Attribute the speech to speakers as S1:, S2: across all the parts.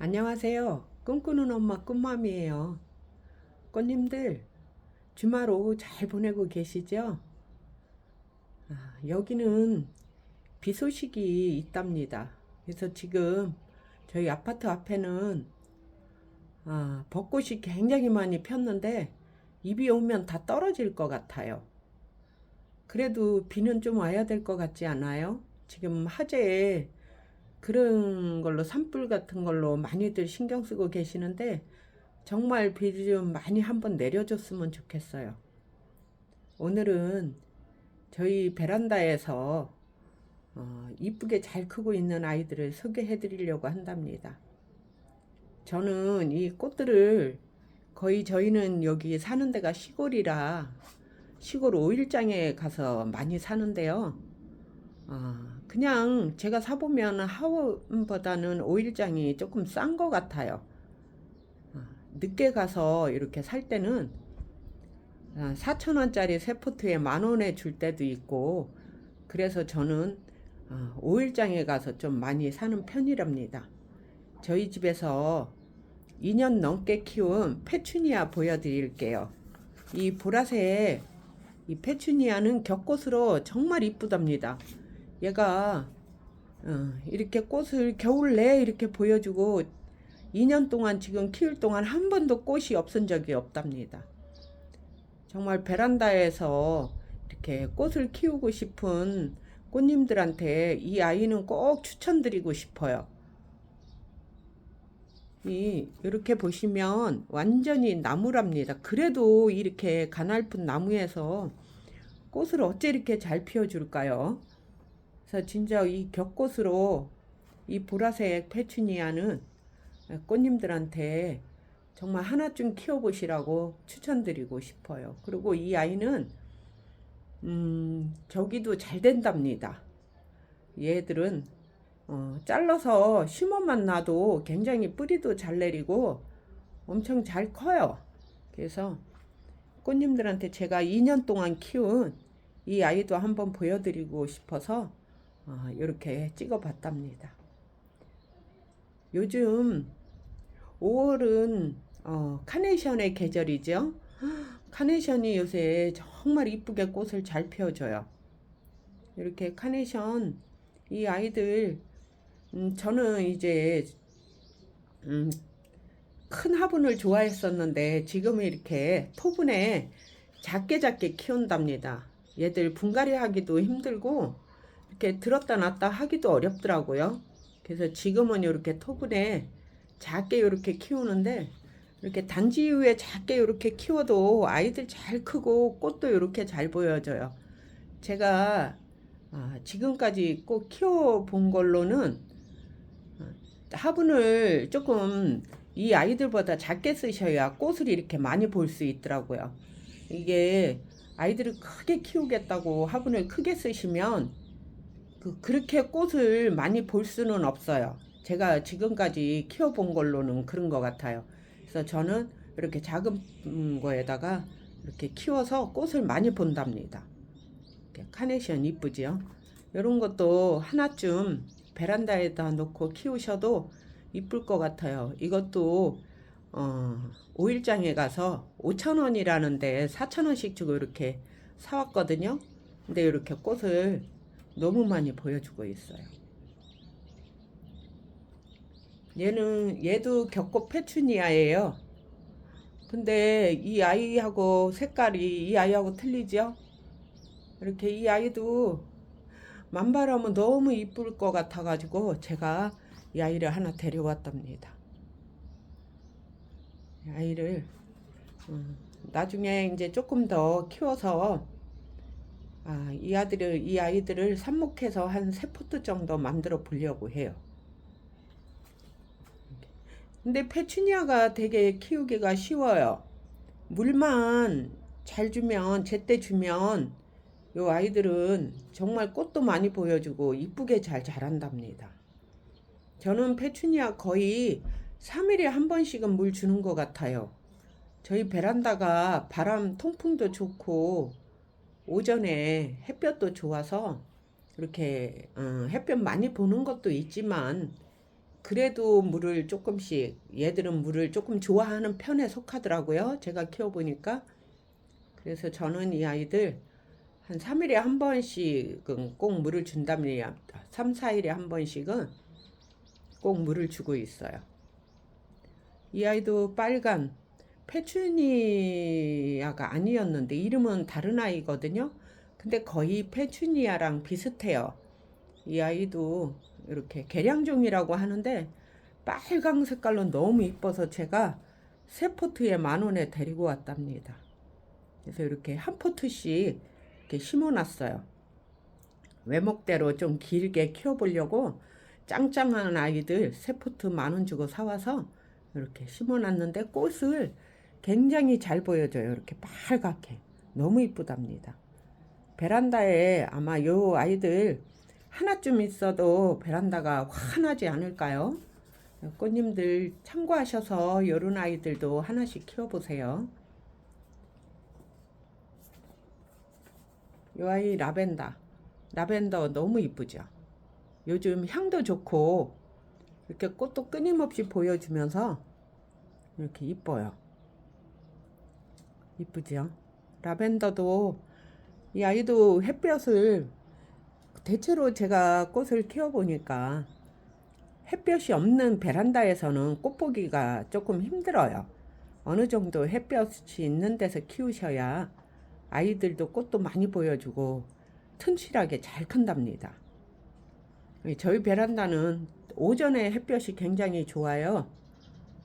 S1: 안녕하세요. 꿈꾸는 엄마 꿈맘이에요. 꽃님들, 주말 오후 잘 보내고 계시죠? 아, 여기는 비 소식이 있답니다. 그래서 지금 저희 아파트 앞에는 아, 벚꽃이 굉장히 많이 폈는데 이비 오면 다 떨어질 것 같아요. 그래도 비는 좀 와야 될 것 같지 않아요? 지금 화재에 그런 걸로 산불 같은 걸로 많이들 신경 쓰고 계시는데 정말 비좀 많이 한번 내려줬으면 좋겠어요. 오늘은 저희 베란다에서 어, 이쁘게 잘 크고 있는 아이들을 소개해 드리려고 한답니다. 저는 이 꽃들을 거의 저희는 여기 사는 데가 시골이라 시골 오일장에 가서 많이 사는데요. 아, 그냥 제가 사보면 하원보다는 오일장이 조금 싼 것 같아요. 아, 늦게 가서 이렇게 살 때는 4천원짜리 세 포트에 만 원에 줄 때도 있고, 그래서 저는 아, 오일장에 가서 좀 많이 사는 편이랍니다. 저희 집에서 2년 넘게 키운 페추니아 보여드릴게요. 이 보라색 이 페추니아는 겹꽃으로 정말 이쁘답니다. 얘가 어, 이렇게 꽃을 겨울 내에 이렇게 보여주고 2년 동안 지금 키울 동안 한 번도 꽃이 없은 적이 없답니다. 정말 베란다에서 이렇게 꽃을 키우고 싶은 꽃님들한테 이 아이는 꼭 추천드리고 싶어요. 이 이렇게 보시면 완전히 나무랍니다. 그래도 이렇게 가냘픈 나무에서 꽃을 어째 이렇게 잘 피워줄까요? 그래서 진짜 이 겹꽃으로 이 보라색 페추니아는 꽃님들한테 정말 하나쯤 키워보시라고 추천드리고 싶어요. 그리고 이 아이는 음, 저기도 잘 된답니다. 얘들은 어, 잘라서 심어만 놔도 굉장히 뿌리도 잘 내리고 엄청 잘 커요. 그래서 꽃님들한테 제가 2년 동안 키운 이 아이도 한번 보여드리고 싶어서 어, 이렇게 찍어 봤답니다. 요즘 5월은 어, 카네이션의 계절이죠. 카네이션이 요새 정말 이쁘게 꽃을 잘 피워줘요. 이렇게 카네이션 이 아이들 음, 저는 이제 음, 큰 화분을 좋아했었는데 지금은 이렇게 토분에 작게 작게 키운답니다. 얘들 분갈이 하기도 힘들고 이렇게 들었다 놨다 하기도 어렵더라고요. 그래서 지금은 이렇게 토분에 작게 이렇게 키우는데 이렇게 단지 위에 작게 이렇게 키워도 아이들 잘 크고 꽃도 이렇게 잘 보여져요. 제가 아, 지금까지 꼭 키워본 걸로는 어, 화분을 조금 이 아이들보다 작게 쓰셔야 꽃을 이렇게 많이 볼 수 있더라고요. 이게 아이들을 크게 키우겠다고 화분을 크게 쓰시면 그 그렇게 꽃을 많이 볼 수는 없어요. 제가 지금까지 키워본 걸로는 그런 것 같아요. 그래서 저는 이렇게 작은 거에다가 이렇게 키워서 꽃을 많이 본답니다. 카네이션 이쁘지요? 이런 것도 하나쯤 베란다에다 놓고 키우셔도 이쁠 것 같아요. 이것도 어, 오일장에 가서 5천원이라는데 4천원씩 주고 이렇게 사왔거든요. 근데 이렇게 꽃을 너무 많이 보여주고 있어요. 얘는 얘도 겹꽃 페추니아예요. 근데 이 아이하고 색깔이 이 아이하고 틀리죠? 이렇게 이 아이도 만발하면 너무 이쁠 것 같아가지고 제가 이 아이를 하나 데려왔답니다. 이 아이를 음, 나중에 이제 조금 더 키워서 아, 이 아들을 이 아이들을 삽목해서 한 세 포트 정도 만들어 보려고 해요. 근데 페추니아가 되게 키우기가 쉬워요. 물만 잘 주면 제때 주면 요 아이들은 정말 꽃도 많이 보여주고 이쁘게 잘 자란답니다. 저는 페추니아 거의 3일에 한 번씩은 물 주는 것 같아요. 저희 베란다가 바람 통풍도 좋고 오전에 햇볕도 좋아서 이렇게 어, 햇볕 많이 보는 것도 있지만 그래도 물을 조금씩 얘들은 물을 조금 좋아하는 편에 속하더라고요. 제가 키워보니까. 그래서 저는 이 아이들 한 3일에 한 번씩은 꼭 물을 준답니다. 3, 4일에 한 번씩은 꼭 물을 주고 있어요. 이 아이도 빨간 페추니아가 아니었는데 이름은 다른 아이거든요. 근데 거의 페추니아랑 비슷해요. 이 아이도 이렇게 계량종이라고 하는데 빨강 색깔로 너무 이뻐서 제가 세 포트에 만 원에 데리고 왔답니다. 그래서 이렇게 한 포트씩 이렇게 심어놨어요. 외목대로 좀 길게 키워보려고 짱짱한 아이들 세 포트 만 원 주고 사와서 이렇게 심어놨는데 꽃을 굉장히 잘 보여줘요. 이렇게 빨갛게 너무 이쁘답니다. 베란다에 아마 요 아이들 하나쯤 있어도 베란다가 환하지 않을까요? 꽃님들 참고하셔서 요런 아이들도 하나씩 키워보세요. 요 아이 라벤더. 라벤더 너무 이쁘죠? 요즘 향도 좋고 이렇게 꽃도 끊임없이 보여주면서 이렇게 이뻐요. 이쁘죠? 라벤더도 이 아이도 햇볕을 대체로 제가 꽃을 키워보니까 햇볕이 없는 베란다에서는 꽃 보기가 조금 힘들어요. 어느 정도 햇볕이 있는 데서 키우셔야 아이들도 꽃도 많이 보여주고 튼실하게 잘 큰답니다. 저희 베란다는 오전에 햇볕이 굉장히 좋아요.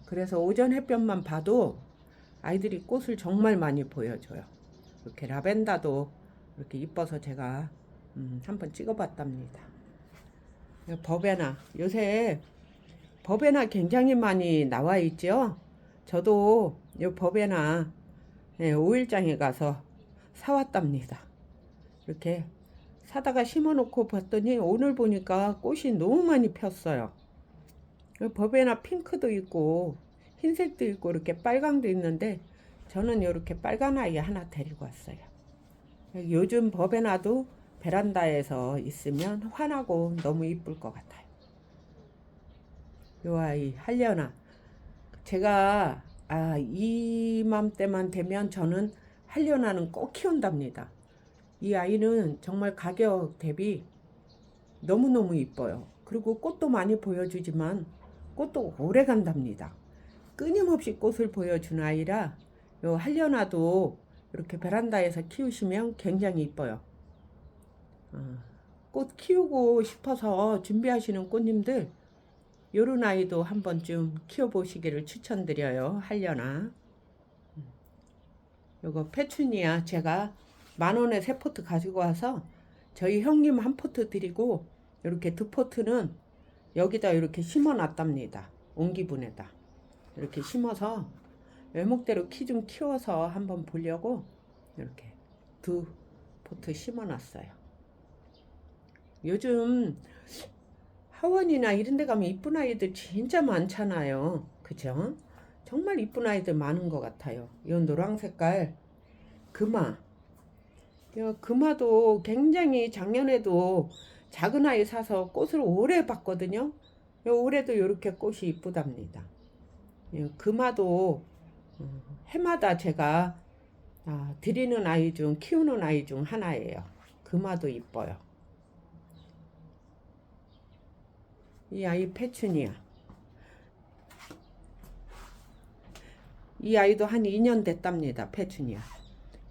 S1: 그래서 오전 햇볕만 봐도 아이들이 꽃을 정말 많이 보여줘요. 이렇게 라벤더도 이렇게 이뻐서 제가 음, 한번 찍어봤답니다. 버베나 요새 버베나 굉장히 많이 나와 있죠. 저도 이 버베나 네, 오일장에 가서 사왔답니다. 이렇게 사다가 심어놓고 봤더니 오늘 보니까 꽃이 너무 많이 폈어요. 버베나 핑크도 있고 흰색도 있고 이렇게 빨강도 있는데 저는 이렇게 빨간 아이 하나 데리고 왔어요. 요즘 버베나도 베란다에서 있으면 환하고 너무 이쁠 것 같아요. 요 아이 할려나 제가 아 이맘때만 되면 저는 할려나는 꼭 키운답니다. 이 아이는 정말 가격 대비 너무너무 이뻐요. 그리고 꽃도 많이 보여주지만 꽃도 오래 간답니다. 끊임없이 꽃을 보여주는 아이라 요 할려나도 이렇게 베란다에서 키우시면 굉장히 이뻐요. 어, 꽃 키우고 싶어서 준비하시는 꽃님들 요런 아이도 한 번쯤 키워보시기를 추천드려요. 할려나. 음. 요거 페추니아 제가 만 원에 세 포트 가지고 와서 저희 형님 한 포트 드리고 이렇게 두 포트는 여기다 이렇게 심어 놨답니다. 옹기분에다. 이렇게 심어서 외목대로 키 좀 키워서 한번 보려고 이렇게 두 포트 심어 놨어요. 요즘 하원이나 이런 데 가면 이쁜 아이들 진짜 많잖아요. 그죠? 정말 이쁜 아이들 많은 것 같아요. 이 노랑 색깔 금화. 이 금화도 굉장히 작년에도 작은 아이 사서 꽃을 오래 봤거든요. 올해도 이렇게 꽃이 이쁘답니다. 금화도 어, 해마다 제가 아, 드리는 아이 중 키우는 아이 중 하나예요. 금화도 이뻐요. 이 아이 페추니아. 이 아이도 한 2년 됐답니다. 페추니아.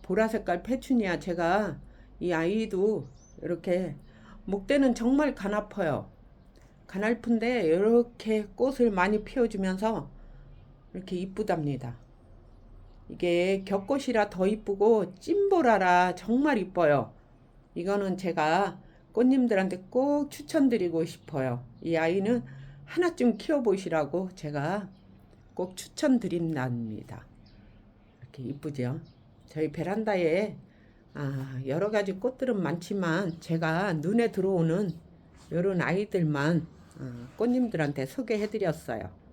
S1: 보라 색깔 페추니아 제가 이 아이도 이렇게 목대는 정말 가나퍼요. 가날픈데 이렇게 꽃을 많이 피워주면서 이렇게 이쁘답니다. 이게 겹꽃이라 더 이쁘고 찐보라라 정말 이뻐요. 이거는 제가 꽃님들한테 꼭 추천드리고 싶어요. 이 아이는 하나쯤 키워보시라고 제가 꼭 추천드린답니다. 이렇게 이쁘죠? 저희 베란다에 아, 여러 가지 꽃들은 많지만 제가 눈에 들어오는 이런 아이들만 어, 꽃님들한테 소개해드렸어요.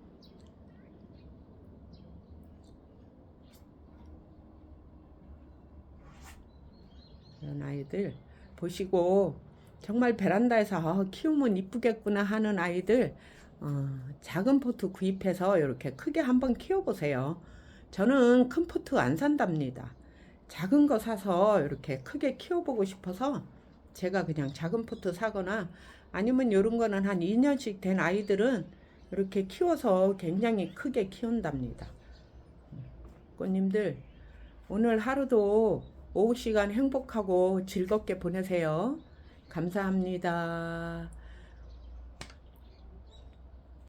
S1: 이런 아이들 보시고 정말 베란다에서 어, 키우면 이쁘겠구나 하는 아이들 어, 작은 포트 구입해서 이렇게 크게 한번 키워보세요. 저는 큰 포트 안 산답니다. 작은 거 사서 이렇게 크게 키워보고 싶어서 제가 그냥 작은 포트 사거나 아니면 이런 거는 한 2년씩 된 아이들은 이렇게 키워서 굉장히 크게 키운답니다. 꽃님들 오늘 하루도 오후 시간 행복하고 즐겁게 보내세요. 감사합니다.